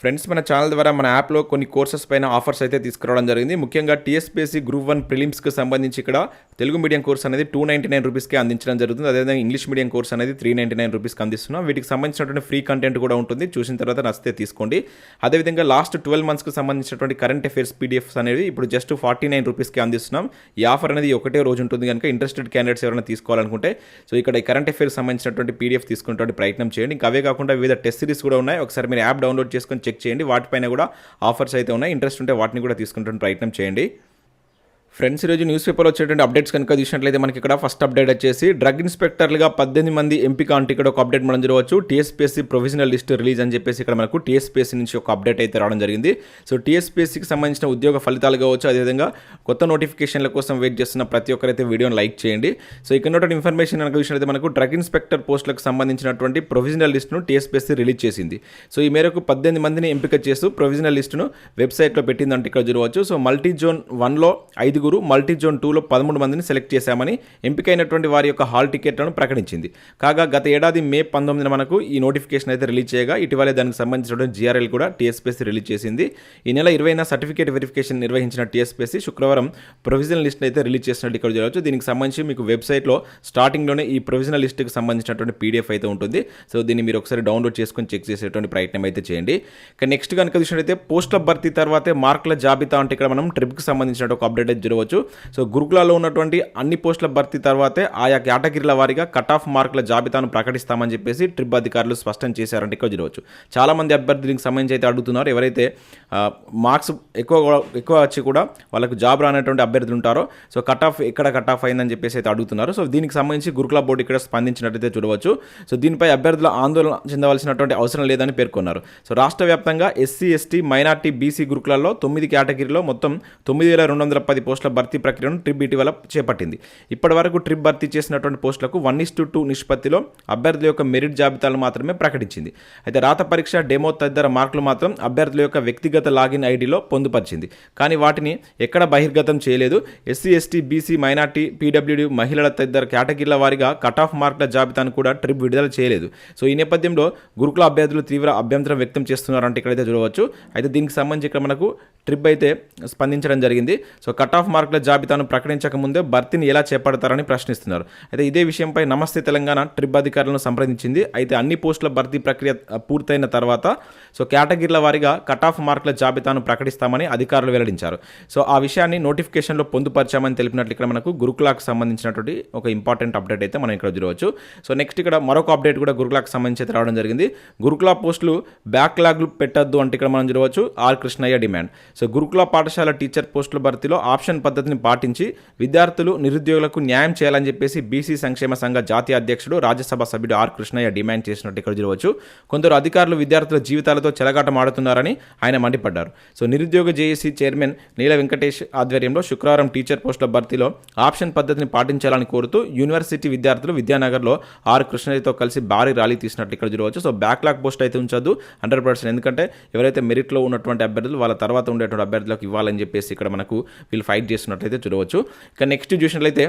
Friends మన channel ద్వారా మన యాప్లో కొన్ని కోర్సెస్ పైన ఆఫర్స్ అయితే తీసుకురావడం జరిగింది. ముఖ్యంగా టీఎస్పీఎస్సీ గ్రూప్ వన్ ప్రిలిమ్స్కి సంబంధించి ఇక్కడ తెలుగు మీడియం కోర్స్ అనేది టూ నైంటీ నైన్ రూపీస్కి అందించడం జరుగుతుంది. అదేవిధంగా ఇంగ్లీష్ మీడియం కోర్స్ అనేది త్రీ నైంటీ నైన్ రూపీస్కి అందిస్తున్నాం. వీటికి సంబంధించినటువంటి ఫ్రీ కంటెంట్ కూడా ఉంటుంది. చూసిన తర్వాత నచ్చితే తీసుకోండి. అదేవిధంగా లాస్ట్ ట్వెల్వ్ మంత్స్కి సంబంధించినటువంటి కరెంట్ అఫైర్స్ పీడిఎఫ్స్ అనేది ఇప్పుడు జస్ట్ ఫార్టీ నైన్ రూపీస్కి అందిస్తున్నాం. ఈ ఆఫర్ అనేది ఒకటే రోజు ఉంటుంది కనుక ఇంట్రెస్టెడ్ క్యాండిడేట్స్ ఎవరైనా తీసుకోవాలనుకుంటే. సో ఇక్కడ కరెంట్ అఫేర్స్ సంబంధించినటువంటి పీడిఎఫ్ తీసుకునేటువంటి ప్రయత్నం చేయండి. ఇంకా అవే కాకుండా వివిధ టెస్ట్ సిరీస్ కూడా ఉన్నాయి. ఒకసారి మీరు యాప్ డౌన్లోడ్ చేసుకొని చెక్ చేయండి. వాటిపైన కూడా ఆఫర్స్ అయితే ఉన్నాయి. ఇంట్రెస్ట్ ఉంటే వాటిని కూడా తీసుకుంటున్న ప్రయత్నం చేయండి. ఫ్రెండ్స్ ఈరోజు న్యూస్ పేపర్ వచ్చేటువంటి అప్డేట్స్ కనుక చూసినట్లయితే మనకి ఇక్కడ ఫస్ట్ అప్డేట్ వచ్చేసి డ్రగ్ ఇన్స్పెక్టర్లుగా పద్దెనిమిది మంది ఎంపిక అంటే ఇక్కడ ఒక అప్డేట్ మనం చూడవచ్చు. టీఎస్పీఎస్సీ ప్రొవిజనల్ లిస్ట్ రిలీజ్ అని చెప్పేసి ఇక్కడ మనకు టీఎస్పీఎస్సీ నుంచి ఒక అప్డేట్ అయితే రావడం జరిగింది. సో టీఎస్పీఎస్సీకి సంబంధించిన ఉద్యోగ ఫలితాలు కావచ్చు అదేవిధంగా కొత్త నోటిఫికేషన్ల కోసం వెయిట్ చేస్తున్న ప్రతి ఒక్కరైతే వీడియోని లైక్ చేయండి. సో ఇక్కడ ఉన్నటువంటి ఇన్ఫర్మేషన్ కనుక చూసినట్లయితే మనకు డ్రగ్ ఇన్స్పెక్టర్ పోస్టులకు సంబంధించినటువంటి ప్రొవిజనల్ లిస్టును టీఎస్పీఎస్సీ రిలీజ్ చేసింది. సో ఈ మేరకు పద్దెనిమిది మందిని ఎంపిక చేస్తూ ప్రొవిజనల్ లిస్టును వెబ్సైట్లో పెట్టిందంటే ఇక్కడ చూడవచ్చు. సో మల్టీ జోన్ వన్లో ఐదుగురు మల్టీ జోన్ టూలో పదమూడు మందిని సెలెక్ట్ చేశామని ఎంపికైనటువంటి వారి యొక్క హాల్ టికెట్లను ప్రకటించింది. కాగా గత ఏడాది మే పంతొమ్మిదిన మనకు ఈ నోటిఫికేషన్ అయితే రిలీజ్ చేయగా ఇటీవలే దానికి సంబంధించినటువంటి జిఆర్ఎల్ కూడా టీఎస్పీఎస్సీ రిలీజ్ చేసింది. ఈ నెల ఇరవైన సర్టిఫికేట్ వెరిఫికేషన్ నిర్వహించిన టీఎస్పీఎస్సీ శుక్రవారం ప్రొవిజనల్ లిస్ట్ అయితే రిలీజ్ చేసినట్టు ఇక్కడ చూడవచ్చు. దీనికి సంబంధించి మీకు వెబ్సైట్లో స్టార్టింగ్లోనే ఈ ప్రొవిజనల్ లిస్ట్కి సంబంధించినటువంటి పీడిఎఫ్ అయితే ఉంటుంది. సో దీన్ని మీరు ఒకసారి డౌన్లోడ్ చేసుకొని చెక్ చేసేటువంటి ప్రయత్నం అయితే చేయండి. ఇక నెక్స్ట్ కనుక చూసినట్లయితే పోస్టుల భర్తీ తర్వాతే మార్కుల జాబితా అంటే ఇక్కడ మనం ట్రిప్కి సంబంధించిన ఒక అప్డేట్ అయితే చూడవచ్చు. సో గురుకులాలో ఉన్నటువంటి అన్ని పోస్టుల భర్తీ తర్వాతే ఆయా కేటగిరీల వారీగా కట్ ఆఫ్ మార్కుల జాబితాను ప్రకటిస్తామని చెప్పేసి ట్రిప్ అధికారులు స్పష్టం చేశారంటే ఇక్కడ చూడవచ్చు. చాలా మంది అభ్యర్థులకు సంబంధించి అయితే అడుగుతున్నారు ఎవరైతే మార్క్స్ ఎక్కువ ఎక్కువ వచ్చి కూడా వాళ్ళకు జాబ్ రానటువంటి అభ్యర్థులు ఉంటారో సో కట్ ఆఫ్ ఎక్కడ కట్ ఆఫ్ అయిందని చెప్పేసి అయితే అడుగుతున్నారు. సో దీనికి సంబంధించి గురుకుల బోర్డు ఇక్కడ స్పందించినట్టయితే చూడవచ్చు. సో దీనిపై అభ్యర్థులు ఆందోళన చెందవలసినటువంటి అవసరం లేదని పేర్కొన్నారు. సో రాష్ట్ర వ్యాప్తంగా ఎస్సీ ఎస్టీ మైనార్టీ బీసీ గురుకులలో తొమ్మిది కేటగిరీలో మొత్తం తొమ్మిది వేల రెండు వందల పది పోస్టుల భర్తీ ప్రక్రియను ట్రిప్ ఇటీవల చేపట్టింది. ఇప్పటి వరకు ట్రిప్ భర్తీ చేసినటువంటి పోస్టులకు వన్ ఇస్ టూ టూ నిష్పత్తిలో అభ్యర్థుల యొక్క మెరిట్ జాబితాలు మాత్రమే ప్రకటించింది. అయితే రాత పరీక్ష డెమో తదితర మార్కులు మాత్రం అభ్యర్థుల యొక్క వ్యక్తిగత లాగిన్ ఐడిలో పొందుపరిచింది. కానీ వాటిని ఎక్కడ బహిర్గతం చేయలేదు. SC ST BC minority PWD మహిళల తదితర కేటగిరీల వారీగా కట్ ఆఫ్ మార్కుల జాబితాను కూడా ట్రిప్ విడుదల చేయలేదు. సో ఈ నేపథ్యంలో గురుకుల అభ్యర్థులు తీవ్ర అభ్యంతరం వ్యక్తం చేస్తున్నారంటే ఇక్కడైతే చూడవచ్చు. అయితే దీనికి సంబంధించి ఇక్కడ మనకు ట్రిప్ అయితే స్పందించడం జరిగింది. సో కట్ ఆఫ్ మార్కుల జాబితాను ప్రకటించక ముందే భర్తీని ఎలా చేపడతారని ప్రశ్నిస్తున్నారు. అయితే ఇదే విషయంపై నమస్తే తెలంగాణ ట్రిప్ అధికారులను సంప్రదించింది. అయితే అన్ని పోస్టుల భర్తీ ప్రక్రియ పూర్తయిన తర్వాత సో కేటగిరీల వారీగా కట్ ఆఫ్ మార్కుల జాబితాను ప్రకటిస్తామని అధికారులు వెల్లడించారు. సో ఆ విషయాన్ని నోటిఫికేషన్లో పొందుపరిచామని తెలిపినట్లు ఇక్కడ మనకు గురుకులాకు సంబంధించినటువంటి ఒక ఇంపార్టెంట్ అప్డేట్ అయితే మనం ఇక్కడ చూడవచ్చు. సో నెక్స్ట్ ఇక్కడ మరొక అప్డేట్ కూడా గురుకులాకు సంబంధించి అయితే రావడం జరిగింది. గురుకుల పోస్టులు బ్యాక్లాగ్లు పెట్టద్దు అంటే ఇక్కడ మనం చూడవచ్చు. Are Krishnaiah demand. సో గురుకుల పాఠశాల టీచర్ పోస్టుల భర్తీలో ఆప్షన్ పద్ధతిని పాటించి విద్యార్థులు నిరుద్యోగులకు న్యాయం చేయాలని చెప్పేసి బీసీ సంక్షేమ సంఘ జాతీయ అధ్యక్షుడు రాజ్యసభ సభ్యుడు ఆర్ కృష్ణయ్య డిమాండ్ చేసినట్టు ఇక్కడ చూడవచ్చు. కొందరు అధికారులు విద్యార్థుల జీవితాలతో చెలగాటమాడుతున్నారని ఆయన మండిపడ్డారు. సో నిరుద్యోగ జేఏసీ చైర్మన్ నీల వెంకటేష్ ఆధ్వర్యంలో శుక్రవారం టీచర్ పోస్టుల భర్తీలో ఆప్షన్ పద్ధతిని పాటించాలని కోరుతూ యూనివర్సిటీ విద్యార్థులు విద్యానగర్లో ఆర్ కృష్ణయ్యతో కలిసి భారీ ర్యాలీ తీసినట్టు ఇక్కడ చూడవచ్చు. సో బ్యాక్లాగ్ పోస్ట్ అయితే ఉంచొద్దు. హండ్రెడ్ పర్సెంట్ ఎందుకంటే ఎవరైతే మెరిట్లో ఉన్నటువంటి అభ్యర్థులు వాళ్ళ తర్వాత ఉండేటువంటి అభ్యర్థులకు ఇవ్వాలని చెప్పేసి ఇక్కడ మనకు వీళ్ళు ఫైట్ చేస్తున్నట్లయితే చూడవచ్చు. ఇక నెక్స్ట్ చూసినట్లయితే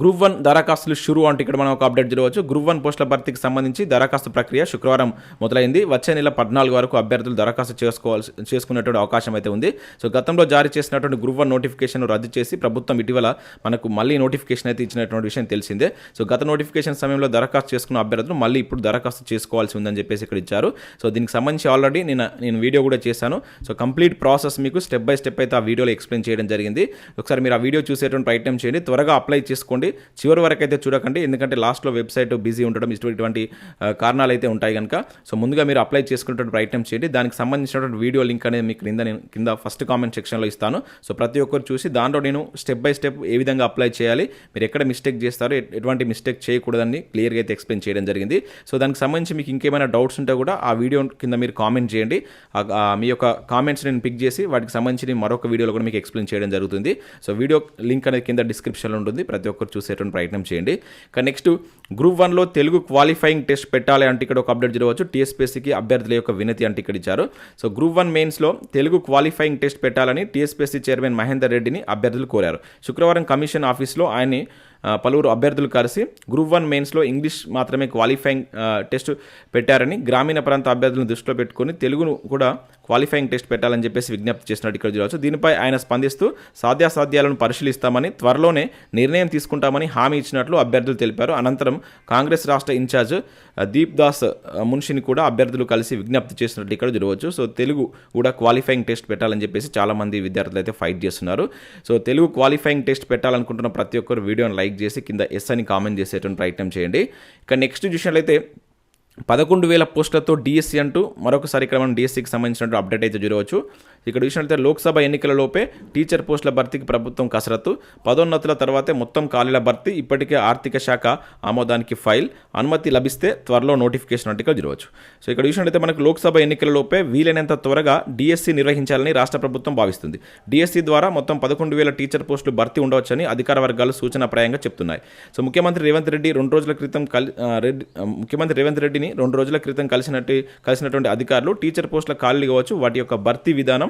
గ్రూప్ వన్ దరఖాస్తులు షురు అంటే ఇక్కడ మనం ఒక అప్డేట్ చూడవచ్చు. గ్రూప్ వన్ పోస్టుల భర్తీకి సంబంధించి దరఖాస్తు ప్రక్రియ శుక్రవారం మొదలైంది. వచ్చే నెల పద్నాలుగు వరకు అభ్యర్థులు దరఖాస్తు చేసుకోవాల్సి చేసుకునేటువంటి అవకాశం అయితే ఉంది. సో గతంలో జారీ చేసినటువంటి గ్రూప్ వన్ నోటిఫికేషన్ రద్దు చేసి ప్రభుత్వం ఇటీవల మనకు మళ్ళీ నోటిఫికేషన్ అయితే ఇచ్చినటువంటి విషయం తెలిసిందే. సో గత నోటిఫికేషన్ సమయంలో దరఖాస్తు చేసుకున్న అభ్యర్థులు మళ్ళీ ఇప్పుడు దరఖాస్తు చేసుకోవాల్సి ఉందని చెప్పేసి ఇక్కడ ఇచ్చారు. సో దీనికి సంబంధించి ఆల్రెడీ నేను నేను వీడియో కూడా చేశాను. సో కంప్లీట్ ప్రాసెస్ మీకు స్టెప్ బై స్టెప్ అయితే ఆ వీడియోలో ఎక్స్ప్లెయిన్ చేయడం జరిగింది. ఒకసారి మీరు ఆ వీడియో చూసేటువంటి ప్రయత్నం చేయండి. త్వరగా అప్లై చేసుకో చేసుకోండి చివరి వరకు అయితే చూడకండి. ఎందుకంటే లాస్ట్లో వెబ్సైట్ బిజీ ఉండడం ఇటువంటి కారణాలు అయితే ఉంటాయి కనుక సో ముందుగా మీరు అప్లై చేసుకునేటువంటి ప్రయత్నం చేయండి. దానికి సంబంధించినటువంటి వీడియో లింక్ అనేది మీకు క్రింద నేను కింద ఫస్ట్ కామెంట్ సెక్షన్లో ఇస్తాను. సో ప్రతి ఒక్కరు చూసి దాంట్లో నేను స్టెప్ బై స్టెప్ ఏ విధంగా అప్లై చేయాలి మీరు ఎక్కడ మిస్టేక్ చేస్తారో ఎటువంటి మిస్టేక్ చేయకూడదని క్లియర్గా అయితే ఎక్స్ప్లెయిన్ చేయడం జరిగింది. సో దానికి సంబంధించి మీకు ఇంకేమైనా డౌట్స్ ఉంటే కూడా ఆ వీడియో కింద మీరు కామెంట్ చేయండి. మీ యొక్క కామెంట్స్ నేను పిక్ చేసి వాటికి సంబంధించి మరొక వీడియోలో కూడా మీకు ఎక్స్ప్లెయిన్ చేయడం జరుగుతుంది. సో వీడియో లింక్ అనేది కింద డిస్క్రిప్షన్లో ఉంటుంది. ప్రతి ఒక్క ఒక్కరు చూసేటువంటి ప్రయత్నం చేయండి. ఇక నెక్స్ట్ గ్రూప్ వన్లో తెలుగు క్వాలిఫైయింగ్ టెస్ట్ పెట్టాలి అంటే ఇక్కడ ఒక అప్డేట్ జరగవచ్చు. టీఎస్పీఎస్సీకి అభ్యర్థుల యొక్క వినతి అంటే ఇక్కడ ఇచ్చారు. సో గ్రూప్ వన్ మెయిన్స్లో తెలుగు క్వాలిఫైయింగ్ టెస్ట్ పెట్టాలని టీఎస్పీఎస్సీ చైర్మన్ మహేందర్ రెడ్డిని అభ్యర్థులు కోరారు. శుక్రవారం కమిషన్ ఆఫీస్లో ఆయన్ని పలువురు అభ్యర్థులు కలిసి గ్రూప్ వన్ మెయిన్స్లో ఇంగ్లీష్ మాత్రమే క్వాలిఫైయింగ్ టెస్ట్ పెట్టారని గ్రామీణ ప్రాంత అభ్యర్థులను దృష్టిలో పెట్టుకొని తెలుగును కూడా క్వాలిఫైయింగ్ టెస్ట్ పెట్టాలని చెప్పేసి విజ్ఞప్తి చేసినట్టు ఇక్కడ చూడవచ్చు దీనిపై ఆయన స్పందిస్తూ సాధ్యాసాధ్యాలను పరిశీలిస్తామని త్వరలోనే నిర్ణయం తీసుకుంటామని హామీ ఇచ్చినట్లు అభ్యర్థులు తెలిపారు. అనంతరం కాంగ్రెస్ రాష్ట్ర ఇన్ఛార్జ్ దీప్ దాస్ మున్షిని కూడా అభ్యర్థులు కలిసి విజ్ఞప్తి చేసినట్టు ఇక్కడ చూడవచ్చు సో తెలుగు కూడా క్వాలిఫైయింగ్ టెస్ట్ పెట్టాలని చెప్పేసి చాలామంది విద్యార్థులు అయితే ఫైట్ చేస్తున్నారు. సో తెలుగు క్వాలిఫైయింగ్ టెస్ట్ పెట్టాలనుకుంటున్న ప్రతి ఒక్కరు వీడియోని లైక్ చేసి కింద ఎస్ అని కామెంట్ చేసేటువంటి ప్రయత్నం చేయండి. ఇక నెక్స్ట్ చూసినట్లయితే పదకొండు వేల పోస్టులతో డిఎస్సి అంటూ మరొకసారి ఇక్కడ మనం డిఎస్సికి సంబంధించినట్టు అప్డేట్ అయితే చూడవచ్చు. ఇక్కడ చూసినట్లయితే లోక్సభ ఎన్నికలలోపే టీచర్ పోస్టుల భర్తీకి ప్రభుత్వం కసరత్తు. పదోన్నతుల తర్వాతే మొత్తం ఖాళీల భర్తీ. ఇప్పటికే ఆర్థిక శాఖ ఆమోదానికి ఫైల్. అనుమతి లభిస్తే త్వరలో నోటిఫికేషన్ అంటే జరగవచ్చు. చూడవచ్చు సో ఇక్కడ చూసినట్లయితే మనకు లోక్సభ ఎన్నికలలోపే వీలైనంత త్వరగా డిఎస్సి నిర్వహించాలని రాష్ట్ర ప్రభుత్వం భావిస్తుంది. డిఎస్సి ద్వారా మొత్తం పదకొండు వేల టీచర్ పోస్టులు భర్తీ ఉండవచ్చని అధికార వర్గాలు సూచనప్రాయంగా చెప్తున్నాయి. సో ముఖ్యమంత్రి రేవంత్ రెడ్డి రెండు రోజుల క్రితం కలి రెడ్డి ముఖ్యమంత్రి రేవంత్ రెడ్డిని రెండు రోజుల క్రితం కలిసినట్టు కలిసినటువంటి అధికారులు టీచర్ పోస్టుల ఖాళీలు కావచ్చు. వాటి యొక్క భర్తీ విధానం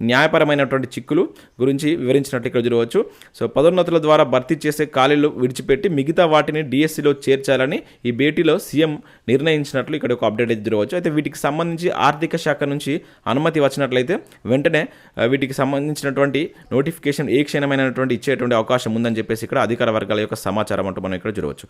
న్యాయపరమైనటువంటి చిక్కులు గురించి వివరించినట్టు ఇక్కడ చూడవచ్చు. సో పదోన్నతుల ద్వారా భర్తీ చేసే ఖాళీలు విడిచిపెట్టి మిగతా వాటిని డిఎస్సిలో చేర్చాలని ఈ భేటీలో సీఎం నిర్ణయించినట్లు ఇక్కడ ఒక అప్డేట్ అయితే చూడవచ్చు. అయితే వీటికి సంబంధించి ఆర్థిక శాఖ నుంచి అనుమతి వచ్చినట్లయితే వెంటనే వీటికి సంబంధించినటువంటి నోటిఫికేషన్ ఏ క్షణమైనటువంటి ఇచ్చేటువంటి అవకాశం ఉందని చెప్పేసి ఇక్కడ అధికార వర్గాల యొక్క సమాచారం అంటూ మనం ఇక్కడ చూడవచ్చు.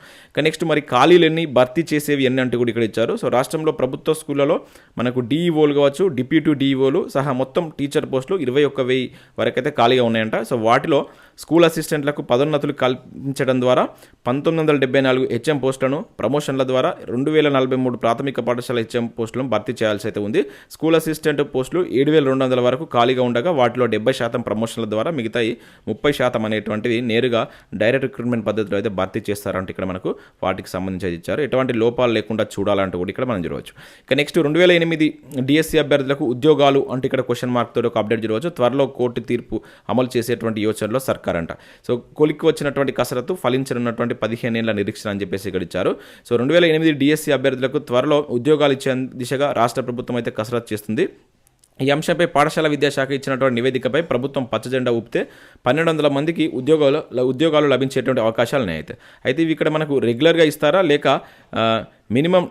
నెక్స్ట్ మరి ఖాళీలు ఎన్ని భర్తీ చేసేవి ఎన్ని అంటూ కూడా ఇక్కడ ఇచ్చారు. సో రాష్ట్రంలో ప్రభుత్వ స్కూళ్ళలో మనకు డిఈఓలు కావచ్చు డిప్యూటీ డిఈఓలు సహా మొత్తం టీచర్ పోస్టులు ఇరవై ఒక్క వెయ్యి వరకైతే ఖాళీగా ఉన్నాయంట. సో వాటిలో స్కూల్ అసిస్టెంట్లకు పదోన్నతులు కల్పించడం ద్వారా పంతొమ్మిది వందల డెబ్బై నాలుగు హెచ్ఎం పోస్టులను ప్రమోషన్ల ద్వారా రెండు వేల నలభై మూడు ప్రాథమిక పాఠశాల హెచ్ఎం పోస్టులను భర్తీ చేయాల్సి అయితే ఉంది. స్కూల్ అసిస్టెంట్ పోస్టులు ఏడు వేల రెండు వందల వరకు ఖాళీగా ఉండగా వాటిలో డెబ్బై శాతం ప్రమోషన్ల ద్వారా మిగతాయి ముప్పై శాతం అనేటువంటివి నేరుగా డైరెక్ట్ రిక్రూట్మెంట్ పద్ధతిలో అయితే భర్తీ చేస్తారంటే ఇక్కడ మనకు. వాటికి సంబంధించి ఇచ్చారు. ఎటువంటి లోపాలు లేకుండా చూడాలంటూ కూడా ఇక్కడ మనం చూడవచ్చు. ఇక నెక్స్ట్ రెండు వేల ఎనిమిది డిఎస్సి అభ్యర్థులకు ఉద్యోగాలు అంటే ఇక్కడ క్వశ్చన్ మార్క్ తోటి ఒక అప్డేట్ చేయవచ్చు త్వరలో కోర్టు తీర్పు అమలు చేసేటువంటి యోచనలో సర్కార్ అంట సో కొలిక్కి వచ్చినటువంటి కసరత్తు ఫలించనున్నటువంటి పదిహేను ఏళ్ళ నిరీక్షణ అని చెప్పేసి ఇక్కడ ఇచ్చారు. సో రెండు వేల ఎనిమిది డిఎస్సి అభ్యర్థులకు త్వరలో ఉద్యోగాలు ఇచ్చే దిశగా రాష్ట్ర ప్రభుత్వం అయితే కసరత్తు చేస్తుంది. ఈ అంశంపై పాఠశాల విద్యాశాఖ ఇచ్చినటువంటి నివేదికపై ప్రభుత్వం పచ్చజెండా ఊపితే పన్నెండు వందల మందికి ఉద్యోగాలు ఉద్యోగాలు లభించేటువంటి అవకాశాలు ఉన్నాయి అయితే అయితే ఇవి ఇక్కడ మనకు రెగ్యులర్గా ఇస్తారా? లేక మినిమం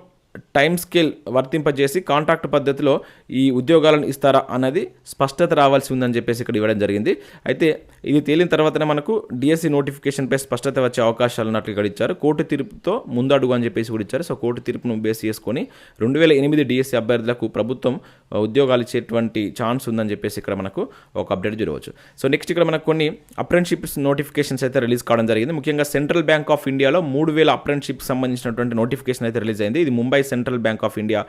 టైం స్కేల్ వర్తింపజేసి కాంట్రాక్ట్ పద్ధతిలో ఈ ఉద్యోగాలను ఇస్తారా అన్నది స్పష్టత రావాల్సి ఉందని చెప్పేసి ఇక్కడ ఇవ్వడం జరిగింది. అయితే ఇది తేలిన తర్వాతనే మనకు డిఎస్సి నోటిఫికేషన్పై స్పష్టత వచ్చే అవకాశాలు ఉన్నట్లు ఇక్కడ ఇచ్చారు. కోర్టు తీర్పుతో ముందడుగు అని చెప్పేసి కూడా ఇచ్చారు. సో కోర్టు తీర్పును బేస్ చేసుకొని రెండు వేల ఎనిమిది డిఎస్సి అభ్యర్థులకు ప్రభుత్వం ఉద్యోగాలు ఇచ్చేటువంటి ఛాన్స్ ఉందని చెప్పేసి ఇక్కడ మనకు ఒక అప్డేట్ చూడవచ్చు. సో నెక్స్ట్ ఇక్కడ మనకు కొన్ని అప్రెంట్షిప్స్ నోటిఫికేషన్స్ అయితే రిలీజ్ కావడం జరిగింది. ముఖ్యంగా సెంట్రల్ బ్యాంక్ ఆఫ్ ఇండియాలో మూడు వేల అప్రెంట్షిప్కి సంబంధించినటువంటి నోటిఫికేషన్ అయితే రిలీజ్ అయింది. ఇది Mumbai central bank of India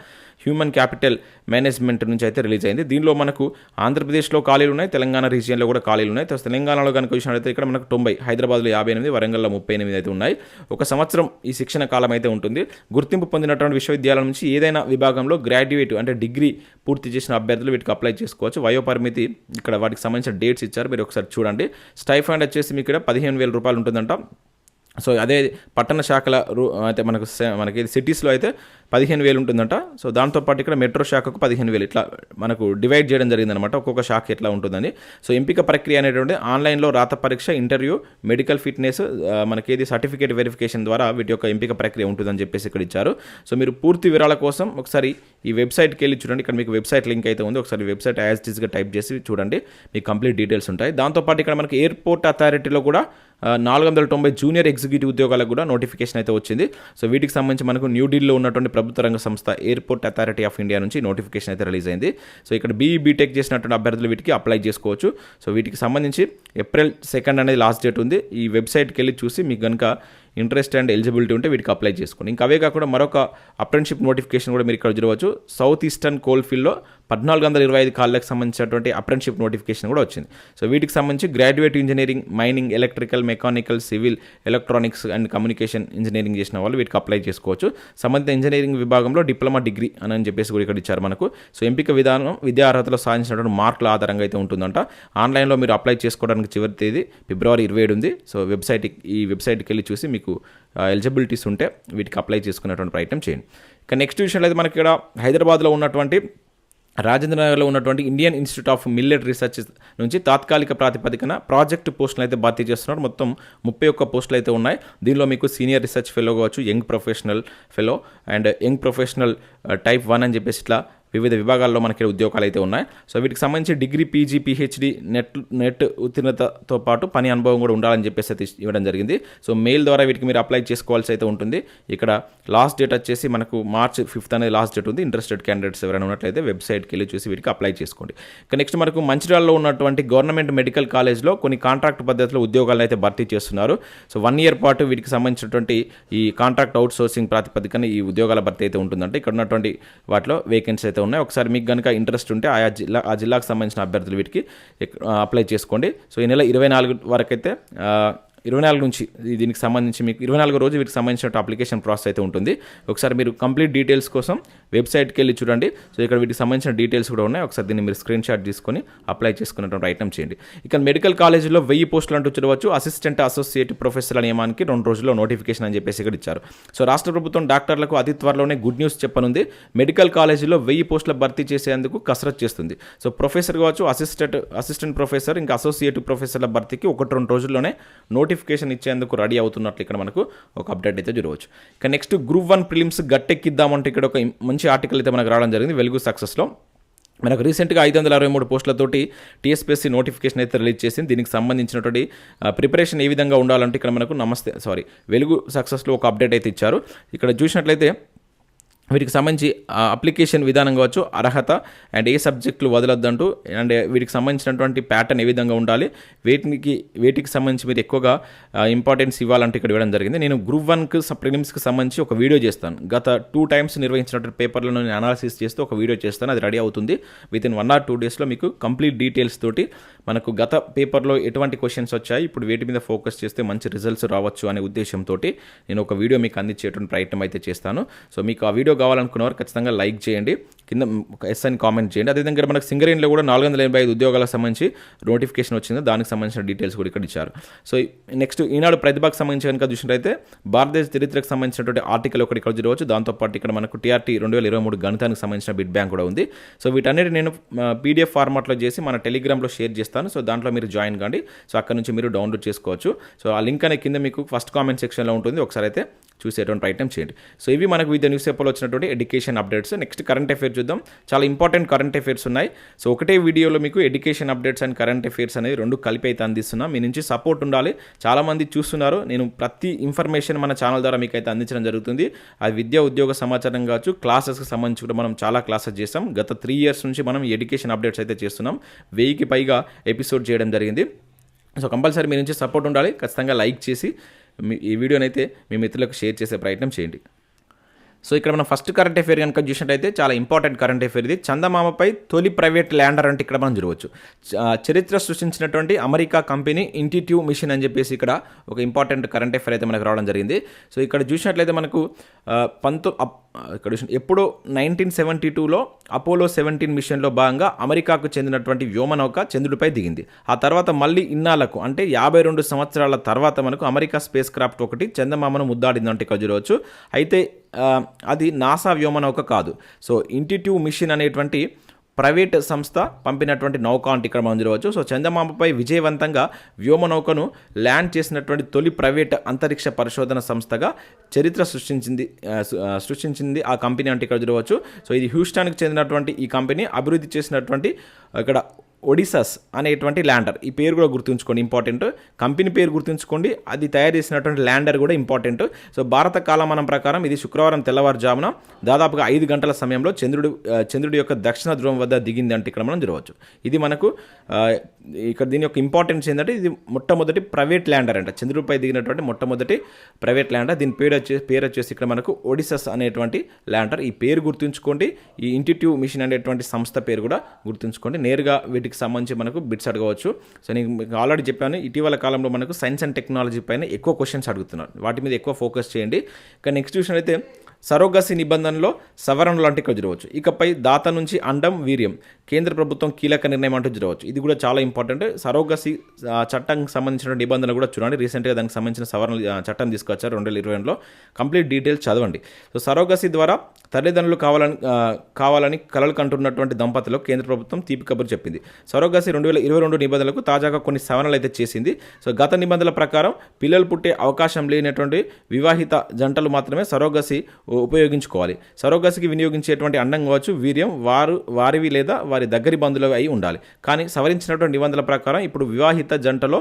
human capital management నుంచి అయితే రిలీజ్ అయింది. దీనిలో మనకు ఆంధ్రప్రదేశ్లో ఖాళీలు ఉన్నాయి తెలంగాణ రీజియన్లో కూడా ఖాళీలు ఉన్నాయి. తర్వాత తెలంగాణలో కనుక చూసినట్లయితే ఇక్కడ మనకు తొంభై హైదరాబాద్లో యాభై ఎనిమిది వరంగల్లో ముప్పై ఎనిమిది అయితే ఉన్నాయి. ఒక సంవత్సరం ఈ శిక్షణ కాలం అయితే ఉంటుంది. గుర్తింపు పొందినటువంటి విశ్వవిద్యాలయం నుంచి ఏదైనా విభాగంలో గ్రాడ్యుయేట్ అంటే డిగ్రీ పూర్తి చేసిన అభ్యర్థులు వీటికి అప్లై చేసుకోవచ్చు. వయోపరిమితి ఇక్కడ వాటికి సంబంధించిన డేట్స్ ఇచ్చారు. మీరు ఒకసారి చూడండి. స్టైఫండ్ వచ్చేసి మీకు ఇక్కడ పదిహేను వేల రూపాయలు ఉంటుందంట. సో అదే పట్టణ శాఖల రూ అయితే మనకు మనకి సిటీస్లో అయితే పదిహేను వేలు ఉంటుందంట. సో దాంతోపాటు ఇక్కడ మెట్రో శాఖకు పదిహేను వేలు. ఇట్లా మనకు డివైడ్ చేయడం జరిగిందనమాట ఒక్కొక్క శాఖ ఎట్లా ఉంటుందని. సో ఎంపిక ప్రక్రియ అనేటువంటి ఆన్లైన్లో రాత పరీక్ష ఇంటర్వ్యూ మెడికల్ ఫిట్నెస్ మనకి ఏది సర్టిఫికేట్ వెరిఫికేషన్ ద్వారా వీటి యొక్క ఎంపిక ప్రక్రియ ఉంటుందని చెప్పేసి ఇక్కడ ఇచ్చారు. సో మీరు పూర్తి వివరాల కోసం ఒకసారి ఈ వెబ్సైట్కి వెళ్ళి చూడండి. ఇక్కడ మీకు వెబ్సైట్ లింక్ అయితే ఉంది. ఒకసారి వెబ్సైట్ యాజ్ టీస్గా టైప్ చేసి చూడండి. మీకు కంప్లీట్ డీటెయిల్స్ ఉంటాయి. దాంతోపాటు ఇక్కడ మనకి ఎయిర్పోర్ట్ అథారిటీలో కూడా నాలుగు వందల తొంభై జూనియర్ ఎగ్జామ్ ఎగ్జిక్యూటివ్ ఉద్యోగాలకు కూడా నోటిఫికేషన్ అయితే వచ్చింది. సో వీటికి సంబంధించి మనకు న్యూఢిల్లీలో ఉన్నటువంటి ప్రభుత్వ రంగ సంస్థ ఎయిర్పోర్ట్ అథారిటీ ఆఫ్ ఇండియా నుంచి నోటిఫికేషన్ అయితే రిలీజ్ అయింది. సో ఇక్కడ బీఈ బీటెక్ చేసినటువంటి అభ్యర్థులు వీటికి అప్లై చేసుకోవచ్చు. సో వీటికి సంబంధించి ఏప్రిల్ సెకండ్ అనేది లాస్ట్ డేట్ ఉంది. ఈ వెబ్సైట్కి వెళ్ళి చూసి మీకు కనుక ఇంట్రెస్ట్ అండ్ ఎలిజిబిలిటీ ఉంటే వీటికి అప్లై చేసుకోండి. ఇంకా అవే కాకుండా మరొక అప్రెంటిషిప్ నోటిఫికేషన్ కూడా మీరు ఇక్కడ చూడవచ్చు. సౌత్ ఈస్టర్న్ కోల్ ఫీల్డ్లో పద్నాలుగు వందల ఇరవై ఐదు కాళ్ళకి సంబంధించినటువంటి అప్రెంటిషిప్ నోటిఫికేషన్ కూడా వచ్చింది. సో వీటికి సంబంధించి graduate engineering mining electrical mechanical civil electronics and communication engineering చేసిన వాళ్ళు వీటికి అప్లై చేసుకోవచ్చు. సంబంధిత ఇంజనీరింగ్ విభాగంలో డిప్లొమా డిగ్రీ అని చెప్పేసి కూడా ఇక్కడ ఇచ్చారు మనకు. సో ఎంపిక విధానం విద్యా అర్హతలో సాధించినటువంటి మార్కుల ఆధారంగా అయితే ఉంటుందంట. ఆన్లైన్లో మీరు అప్లై చేసుకోవడానికి చివరి తేదీ ఫిబ్రవరి ఇరవై ఏడు ఉంది. సో వెబ్సైట్ ఈ వెబ్సైట్కి వెళ్ళి చూసి మీకు ఎలిజిబిలిటీస్ ఉంటే వీటికి అప్లై చేసుకునేటువంటి ప్రయత్నం చేయండి. ఇక నెక్స్ట్ విషయంలో అయితే మనకి ఇక్కడ హైదరాబాద్లో ఉన్నటువంటి రాజేంద్ర నగర్లో ఉన్నటువంటి Indian institute of millet research నుంచి తాత్కాలిక ప్రాతిపదికన ప్రాజెక్ట్ పోస్టులు అయితే భర్తీ చేస్తున్నారు. మొత్తం ముప్పై ఒక్క పోస్టులు అయితే ఉన్నాయి. దీనిలో మీకు సీనియర్ రీసెర్చ్ ఫెలో కావచ్చు young professional fellow and young professional type one అని చెప్పేసి ఇట్లా వివిధ విభాగాల్లో మనకి ఉద్యోగాలు అయితే ఉన్నాయి. సో వీటికి సంబంధించి degree PG PhD NET NET ఉత్తీర్ణతతో పాటు పని అనుభవం కూడా ఉండాలని చెప్పేసి అయితే ఇవ్వడం జరిగింది. సో మెయిల్ ద్వారా వీటికి మీరు అప్లై చేసుకోవాల్సి అయితే ఉంటుంది. ఇక్కడ లాస్ట్ డేట్ వచ్చేసి మనకు మార్చ్ ఫిఫ్త్ అనేది లాస్ట్ డేట్ ఉంది. ఇంట్రెస్టెడ్ క్యాండిడేట్స్ ఎవరైనా ఉన్నట్లయితే వెబ్సైట్కి వెళ్ళి చూసి వీటికి అప్లై చేసుకోండి. ఇక నెక్స్ట్ మనకు మంచిర్యాలలో ఉన్నటువంటి గవర్నమెంట్ మెడికల్ కాలేజ్లో కొన్ని కాంట్రాక్ట్ పద్ధతిలో ఉద్యోగాలను అయితే భర్తీ చేస్తున్నారు. సో వన్ ఇయర్ పాటు వీటికి సంబంధించినటువంటి ఈ కాంట్రాక్ట్ అవుట్ సోర్సింగ్ ప్రాతిపదికన ఈ ఉద్యోగాల భర్తీ అయితే ఉంటుందంటే. ఇక్కడ ఉన్నటువంటి వాటిలో వేకెన్సీ అయితే ఉన్నాయి. ఒకసారి మీకు కనుక ఇంట్రెస్ట్ ఉంటే ఆయా జిల్లా ఆ జిల్లాకు సంబంధించిన అభ్యర్థులు వీటికి అప్లై చేసుకోండి. సో ఈ నెల ఇరవై నాలుగు వరకైతే ఇరవై నాలుగు నుంచి దీనికి సంబంధించి మీకు ఇరవై నాలుగు రోజు వీటికి సంబంధించిన అప్లికేషన్ ప్రాసెస్ అయితే ఉంటుంది. ఒకసారి మీరు కంప్లీట్ డీటెయిల్స్ కోసం వెబ్సైట్కి వెళ్ళి చూడండి. సో ఇక్కడ వీటికి సంబంధించిన డీటెయిల్స్ కూడా ఉన్నాయి. ఒకసారి దీన్ని మీరు స్క్రీన్ షాట్ తీసుకొని అప్లై చేసుకున్నటువంటి ఐటమ్ చేయండి. ఇక మెడికల్ కాలేజీలో వెయ్యి పోస్టులు అంటూ చూడవచ్చు. అసిస్టెంట్ అసోసియేట్ ప్రొఫెసర్ నియమానికి రెండు రోజుల్లో నోటిఫికేషన్ అని చెప్పేసి ఇక్కడ ఇచ్చారు. సో రాష్ట్ర ప్రభుత్వం డాక్టర్లకు అతి త్వరలోనే గుడ్ న్యూస్ చెప్పనుంది. మెడికల్ కాలేజీలో వెయ్యి పోస్టుల భర్తీ చేసేందుకు కసరత్ చేస్తుంది. సో ప్రొఫెసర్ కావచ్చు అసిస్టెంట్ అసిస్టెంట్ ప్రొఫెసర్ ఇంకా అసోసియేట్ ప్రొఫెసర్ల భర్తీకి ఒకటి రెండు రోజుల్లోనే నోటి నోటిఫికేషన్ ఇచ్చేందుకు రెడీ అవుతున్నట్లు ఇక్కడ మనకు ఒక అప్డేట్ అయితే చూడవచ్చు ఇక నెక్స్ట్ గ్రూప్ వన్ ప్రిలిమ్స్ గట్టెక్కిద్దామంటే ఇక్కడ ఒక మంచి ఆర్టికల్ అయితే మనకు రావడం జరిగింది వెలుగు సక్సెస్లో మనకు రీసెంట్గా ఐదు వందల అరవై మూడు పోస్టులతోటి టీఎస్పీఎస్సీ నోటిఫికేషన్ అయితే రిలీజ్ చేసింది. దీనికి సంబంధించినటువంటి ప్రిపరేషన్ ఏ విధంగా ఉండాలంటే ఇక్కడ మనకు నమస్తే సారీ వెలుగు సక్సెస్లో ఒక అప్డేట్ అయితే ఇచ్చారు. ఇక్కడ చూసినట్లయితే వీటికి సంబంధించి అప్లికేషన్ విధానం కావచ్చు అర్హత అండ్ ఏ సబ్జెక్టులు వదలొద్దంటూ అండ్ వీటికి సంబంధించినటువంటి ప్యాటర్న్ ఏ విధంగా ఉండాలి వీటికి వీటికి సంబంధించి మీరు ఎక్కువగా ఇంపార్టెన్స్ ఇవ్వాలంటే ఇక్కడ ఇవ్వడం జరిగింది. నేను గ్రూప్ వన్కి ప్రిలిమ్స్కి సంబంధించి ఒక వీడియో చేస్తాను. గత టూ టైమ్స్ నిర్వహించినటువంటి పేపర్లను నేను అనాలిసిస్ చేస్తూ ఒక వీడియో చేస్తాను. అది రెడీ అవుతుంది. Within one or two డేస్లో మీకు కంప్లీట్ డీటెయిల్స్ తోటి మనకు గత పేపర్లో ఎటువంటి క్వశ్చన్స్ వచ్చాయి ఇప్పుడు వీటి మీద ఫోకస్ చేస్తే మంచి రిజల్ట్స్ రావచ్చు అనే ఉద్దేశంతో నేను ఒక వీడియో మీకు అందించేటువంటి ప్రయత్నం అయితే చేస్తాను. సో మీకు ఆ వీడియో కావాలనుకున్నవారు ఖచ్చితంగా లైక్ చేయండి. కింద ఒక ఎస్ అని కామెంట్ చేయండి. అదేవిధంగా మనకు సింగరేణిలో కూడా నాలుగు వందల ఎనభై ఐదు ఉద్యోగాలకు సంబంధించి నోటిఫికేషన్ వచ్చింది. దానికి సంబంధించిన డీటెయిల్స్ కూడా ఇక్కడ ఇచ్చారు. సో నెక్స్ట్ ఈనాడు ప్రతిభకు సంబంధించి కనుక చూసినట్టయితే భారతదేశ చరిత్రకు సంబంధించినటువంటి ఆర్టికల్ ఒకటి ఇక్కడ చూడవచ్చు. దాంతోపాటు ఇక్కడ మనకు టీఆర్టీ రెండు వేల ఇరవై మూడు గణితానికి సంబంధించిన బిడ్ బ్యాంక్ కూడా ఉంది. సో వీటన్నిటి నేను పీడిఎఫ్ ఫార్మాట్లో చేసి మన టెలిగ్రామ్లో షేర్ చేస్తాను. సో దాంట్లో మీరు జాయిన్ కాండి. సో అక్కడ నుంచి మీరు డౌన్లోడ్ చేసుకోవచ్చు. సో ఆ లింక్ అనే కింద మీకు ఫస్ట్ కామెంట్ సెక్షన్లో ఉంటుంది. ఒకసారి అయితే చూసేటువంటి ప్రయత్నం చేయండి. సో ఇవి మనకు వివిధ న్యూస్ పేపర్లో వచ్చినటువంటి education updates next current affairs చూద్దాం. చాలా ఇంపార్టెంట్ కరెంట్ అఫేర్స్ ఉన్నాయి. సో ఒకటే వీడియోలో మీకు education updates and current affairs అనేది రెండు కలిపి అయితే అందిస్తున్నాం. మీ నుంచి సపోర్ట్ ఉండాలి. చాలామంది చూస్తున్నారు. నేను ప్రతి ఇన్ఫర్మేషన్ మన ఛానల్ ద్వారా మీకు అయితే అందించడం జరుగుతుంది. అది విద్యా ఉద్యోగ సమాచారం కావచ్చు క్లాసెస్కి సంబంధించి కూడా మనం చాలా క్లాసెస్ చేస్తాం. గత త్రీ ఇయర్స్ నుంచి మనం ఎడ్యుకేషన్ అప్డేట్స్ అయితే చేస్తున్నాం. వెయ్యికి పైగా ఎపిసోడ్ చేయడం జరిగింది. సో కంపల్సరీ మీ నుంచి సపోర్ట్ ఉండాలి. ఖచ్చితంగా లైక్ చేసి ఈ వీడియోనైతే మీ మిత్రులకు షేర్ చేసే ప్రయత్నం చేయండి. సో ఇక్కడ మనం ఫస్ట్ కరెంట్ అఫేర్ కనుక చూసినట్టయితే చాలా ఇంపార్టెంట్ కరెంట్ అఫేర్ ఇది. చందమామపై తొలి ప్రైవేట్ ల్యాండర్ అంటే ఇక్కడ మనం చూడవచ్చు. చరిత్ర సృష్టించినటువంటి అమెరికా కంపెనీ ఇంటిట్యూ మిషన్ అని చెప్పేసి ఇక్కడ ఒక ఇంపార్టెంట్ కరెంట్ అఫేర్ అయితే మనకు రావడం జరిగింది. సో ఇక్కడ చూసినట్లయితే మనకు ఆ, పంతొ అప్- ఇక్కడ చూసిన ఎప్పుడో నైన్టీన్ సెవెంటీ టూలో అపోలో సెవెంటీన్ మిషన్లో భాగంగా అమెరికాకు చెందినటువంటి వ్యోమనౌక చంద్రుడిపై దిగింది. ఆ తర్వాత మళ్ళీ ఇన్నాళ్ళకు అంటే యాభై రెండు సంవత్సరాల తర్వాత మనకు అమెరికా స్పేస్ క్రాఫ్ట్ ఒకటి చందమామను ముద్దాడిందంటే ఇక్కడ చూడవచ్చు. అయితే అది నాసా వ్యోమనౌక కాదు. సో ఇంటిట్యూ మిషన్ అనేటువంటి ప్రైవేట్ సంస్థ పంపినటువంటి నౌక అంటే ఇక్కడ మనం చూడవచ్చు. సో చందమామపై విజయవంతంగా వ్యోమనౌకను ల్యాండ్ చేసినటువంటి తొలి ప్రైవేట్ అంతరిక్ష పరిశోధన సంస్థగా చరిత్ర సృష్టించింది సృష్టించింది ఆ కంపెనీ అంటే ఇక్కడ చూడవచ్చు. సో ఇది హ్యూస్టాన్కి చెందినటువంటి ఈ కంపెనీ అభివృద్ధి చేసినటువంటి ఇక్కడ ఒడిసస్ అనేటువంటి ల్యాండర్. ఈ పేరు కూడా గుర్తుంచుకోండి ఇంపార్టెంట్. కంపెనీ పేరు గుర్తుంచుకోండి అది తయారు చేసినటువంటి ల్యాండర్ కూడా ఇంపార్టెంట్. సో భారత కాలమానం ప్రకారం ఇది శుక్రవారం తెల్లవారుజామున దాదాపుగా ఐదు గంటల సమయంలో చంద్రుడు చంద్రుడి యొక్క దక్షిణ ధ్రువం వద్ద దిగింది అంటే ఇక్కడ మనం చూడవచ్చు. ఇది మనకు ఇక్కడ దీని యొక్క ఇంపార్టెన్స్ ఏంటంటే ఇది మొట్టమొదటి ప్రైవేట్ ల్యాండర్ అంట. చంద్రుడిపై దిగినటువంటి మొట్టమొదటి ప్రైవేట్ ల్యాండర్. దీని పేరు వచ్చే పేరు వచ్చేసి ఇక్కడ మనకు ఒడిసస్ అనేటువంటి ల్యాండర్. ఈ పేరు గుర్తుంచుకోండి. ఈ ఇంటిట్యూవ్ మిషన్ అనేటువంటి సంస్థ పేరు కూడా గుర్తుంచుకోండి. నేరుగా వీటికి సంబంధించి మనకు బిట్స్ అడగవచ్చు. సో నేను ఆల్రెడీ చెప్పాను ఇటీవల కాలంలో మనకు సైన్స్ అండ్ టెక్నాలజీ పైన ఎక్కువ క్వశ్చన్స్ అడుగుతున్నారు వాటి మీద ఎక్కువ ఫోకస్ చేయండి. కానీ నెక్స్ట్ విషయం అయితే సరోగసి నిబంధనలో సవరణ లాంటి ఇక్కడ ఇకపై దాత నుంచి అండం వీర్యం కేంద్ర ప్రభుత్వం కీలక నిర్ణయం అంటూ జరగవచ్చు. ఇది కూడా చాలా ఇంపార్టెంట్. సరోగసి చట్టం చట్టానికి సంబంధించిన నిబంధనలు కూడా చూడండి. రీసెంట్గా దానికి సంబంధించిన సవరణ చట్టం తీసుకొచ్చారు రెండు వేల ఇరవై రెండులో కంప్లీట్ డీటెయిల్స్ చదవండి. సో సరోగసి ద్వారా తల్లిదండ్రులు కావాలని కావాలని కలలు కంటున్నటువంటి దంపతులకు కేంద్ర ప్రభుత్వం తీపి కబురు చెప్పింది. సరోగసి రెండు వేల ఇరవై రెండు నిబంధనలకు తాజాగా కొన్ని సవరణలు అయితే చేసింది. సో గత నిబంధనల ప్రకారం పిల్లలు పుట్టే అవకాశం లేనటువంటి వివాహిత జంటలు మాత్రమే సరోగసి ఉపయోగించుకోవాలి. సరోగసికి వినియోగించేటువంటి అండం కావచ్చు వీర్యం వారు వారివి లేదా వారి దగ్గరి బంధువులు అయి ఉండాలి. కానీ సవరించినటువంటి నిబంధనల ప్రకారం ఇప్పుడు వివాహిత జంటలో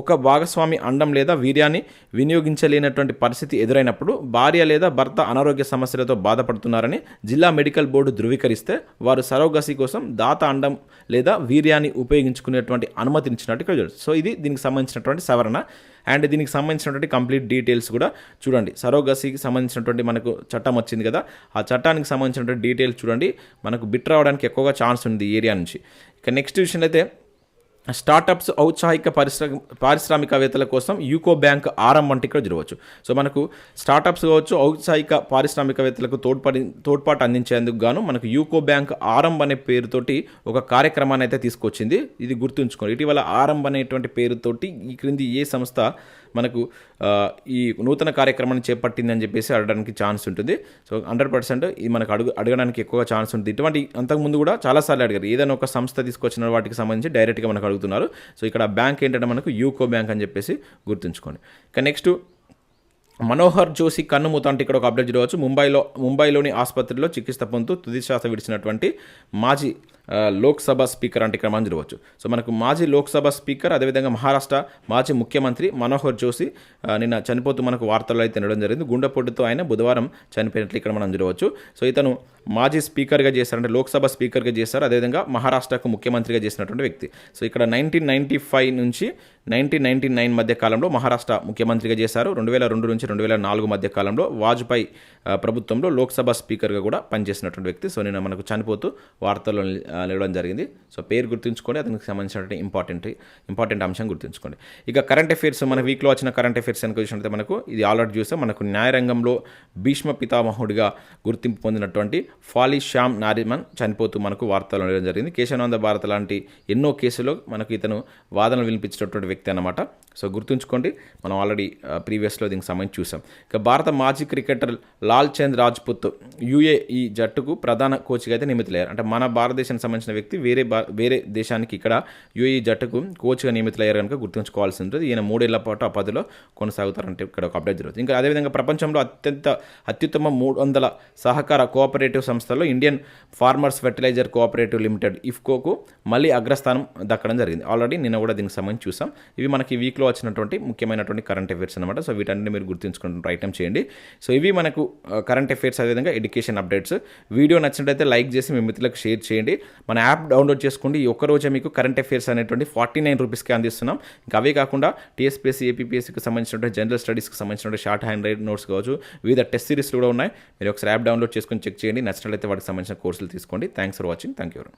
ఒక భాగస్వామి అండం లేదా వీర్యాన్ని వినియోగించలేనటువంటి పరిస్థితి ఎదురైనప్పుడు భార్య లేదా భర్త అనారోగ్య సమస్యలతో బాధపడుతున్నారని జిల్లా మెడికల్ బోర్డు ధృవీకరిస్తే వారు సరోగసి కోసం దాత అండం లేదా వీర్యాన్ని ఉపయోగించుకునేటువంటి అనుమతించినట్టు ఇక్కడ సో ఇది దీనికి సంబంధించినటువంటి సవరణ. అండ్ దీనికి సంబంధించినటువంటి కంప్లీట్ డీటెయిల్స్ కూడా చూడండి. సరోగసికి సంబంధించినటువంటి మనకు చట్టం వచ్చింది కదా. ఆ చట్టానికి సంబంధించినటువంటి డీటెయిల్స్ చూడండి. మనకు బిట్ రావడానికి ఎక్కువగా ఛాన్స్ ఉంది ఏరియా నుంచి. ఇక నెక్స్ట్ విషయం అయితే స్టార్టప్స్ ఔత్సాహిక పరిశ్రమ పారిశ్రామికవేత్తల కోసం యూకో బ్యాంక్ ఆరం వంటి ఇక్కడ జరగవచ్చు. సో మనకు స్టార్టప్స్ కావచ్చు ఔత్సాహిక పారిశ్రామికవేత్తలకు తోడ్పడి తోడ్పాటు అందించేందుకు గాను మనకు యూకో బ్యాంక్ ఆరంభ్ అనే పేరుతోటి ఒక కార్యక్రమాన్ని అయితే తీసుకొచ్చింది. ఇది గుర్తుంచుకోండి. ఇటీవల ఆరంభ అనేటువంటి పేరుతోటి ఈ క్రింది ఏ సంస్థ మనకు ఈ నూతన కార్యక్రమాన్ని చేపట్టిందని చెప్పేసి అడగడానికి ఛాన్స్ ఉంటుంది. సో హండ్రెడ్ పర్సెంట్ ఇది మనకు అడుగు అడగడానికి ఎక్కువగా ఛాన్స్ ఉంటుంది. ఇటువంటి అంతకుముందు కూడా చాలాసార్లు అడిగారు. ఏదైనా ఒక సంస్థ తీసుకొచ్చిన వాటికి సంబంధించి డైరెక్ట్గా మనకు అడుగుతున్నారు. సో ఇక్కడ బ్యాంక్ ఏంటంటే మనకు యూకో బ్యాంక్ అని చెప్పేసి గుర్తుంచుకోండి. ఇక నెక్స్ట్ మనోహర్ జోషి కన్నుమూత అంటే ఇక్కడ ఒక అప్డేట్ చూడవచ్చు. ముంబైలో ముంబైలోని ఆసుపత్రిలో చికిత్స పొందుతూ తుది శ్వాస విడిచినటువంటి మాజీ లోక్సభ స్పీకర్ అంటే ఇక్కడ మనం చూడవచ్చు. సో మనకు మాజీ లోక్సభ స్పీకర్ అదేవిధంగా మహారాష్ట్ర మాజీ ముఖ్యమంత్రి మనోహర్ జోషి నిన్న చనిపోతూ మనకు వార్తల్లో అయితే తినడం జరిగింది. గుండెపోటుతో ఆయన బుధవారం చనిపోయినట్లు ఇక్కడ మనం చూడవచ్చు. సో ఇతను మాజీ స్పీకర్గా చేశారు అంటే లోక్సభ స్పీకర్గా చేశారు. అదేవిధంగా మహారాష్ట్రకు ముఖ్యమంత్రిగా చేసినటువంటి వ్యక్తి. సో ఇక్కడ నైన్టీన్ నైన్టీ ఫైవ్ నుంచి నైన్టీన్ నైన్టీ నైన్ మధ్య కాలంలో మహారాష్ట్ర ముఖ్యమంత్రిగా చేశారు. రెండు వేల రెండు నుంచి రెండు వేల నాలుగు మధ్య కాలంలో వాజ్పేయి ప్రభుత్వంలో లోక్సభ స్పీకర్గా కూడా పనిచేసినటువంటి వ్యక్తి. సో నేను మనకు చనిపోతూ వార్తల్లో లేవడం జరిగింది. సో పేరు గుర్తుంచుకోండి. అతనికి సంబంధించినటువంటి ఇంపార్టెంట్ ఇంపార్టెంట్ అంశం గుర్తుంచుకోండి. ఇక కరెంట్ అఫైర్స్ మన వీక్లో వచ్చిన కరెంట్ అఫైర్స్ కనుక చూసినట్లయితే మనకు ఇది ఆల్రెడీ చూస్తే మనకు న్యాయరంగంలో భీష్మ పితామహుడిగా గుర్తింపు పొందినటువంటి ఫాలీ శ్యామ్ నారిమన్ చనిపోతూ మనకు వార్తలు ఉండడం జరిగింది. కేశవానంద భారత్ లాంటి ఎన్నో కేసులో మనకు ఇతను వాదనలు వినిపించినటువంటి వ్యక్తి అనమాట సో గుర్తుంచుకోండి. మనం ఆల్రెడీ ప్రీవియస్లో దీనికి సంబంధించి చూసాం ఇక భారత మాజీ cricketer Lal Chand Rajput UAE జట్టుకు ప్రధాన కోచ్గా అయితే నియమితులయ్యారు. అంటే మన భారతదేశం సంబంధించిన వ్యక్తి వేరే బా వేరే దేశానికి ఇక్కడ యూఏఈ జట్టుకు కోచ్గా నియమితులయ్యారు కనుక గుర్తుంచుకోవాల్సి ఉంటుంది. ఈయన మూడేళ్ళ పాటు ఆ పదిలో కొనసాగుతారంటే ఇక్కడ ఒక అప్డేట్ జరుగుతుంది. ఇంకా అదేవిధంగా ప్రపంచంలో అత్యంత అత్యుత్తమ మూడు వందల సహకార కోఆపరేటివ్ సంస్థల్లో Indian farmers fertilizer cooperative limited ఇఫ్కోకు మళ్ళీ అగ్రస్థానం దక్కడం జరిగింది. ఆల్రెడీ నిన్న కూడా దీనికి సంబంధించి చూసాం. ఇవి మనకి వీక్లో వచ్చినటువంటి ముఖ్యమైనటువంటి కరెంట్ అఫైర్స్ అనమాట సో వీటన్నిటిని మీరు గుర్తుంచుకుంటున్న ప్రయత్నం చేయండి. సో ఇవి మనకు కరెంట్ అఫైర్స్ అదేవిధంగా ఎడ్యుకేషన్ అప్డేట్స్ వీడియో నచ్చినట్లయితే లైక్ చేసి మీ మిత్రులకు షేర్ చేయండి. మన యాప్ డౌన్లోడ్ చేసుకోండి. ఈ రోజే మీకు కరెంట్ అఫైర్స్ అనేటువంటి ఫార్టీ నైన్ రూపీస్కి అందిస్తున్నాం. ఇంకా అవే కాకుండా టీఎస్పీఎస్సీ ఏపీఎస్సీకి సంబంధించినటువంటి జనరల్ స్టడీస్కి సంబంధించినటువంటి షార్ట్ హ్యాండ్ రైట్ నోట్స్ కావచ్చు. వివిధ టెస్ట్ సిరీస్లు కూడా ఉన్నాయి. మీరు ఒకసారి యాప్ డౌన్లోడ్ చేసుకొని చెక్ చేయండి. నచ్చినట్లయితే వాటికి సంబంధించిన కోర్సులు తీసుకోండి. Thanks for watching thank you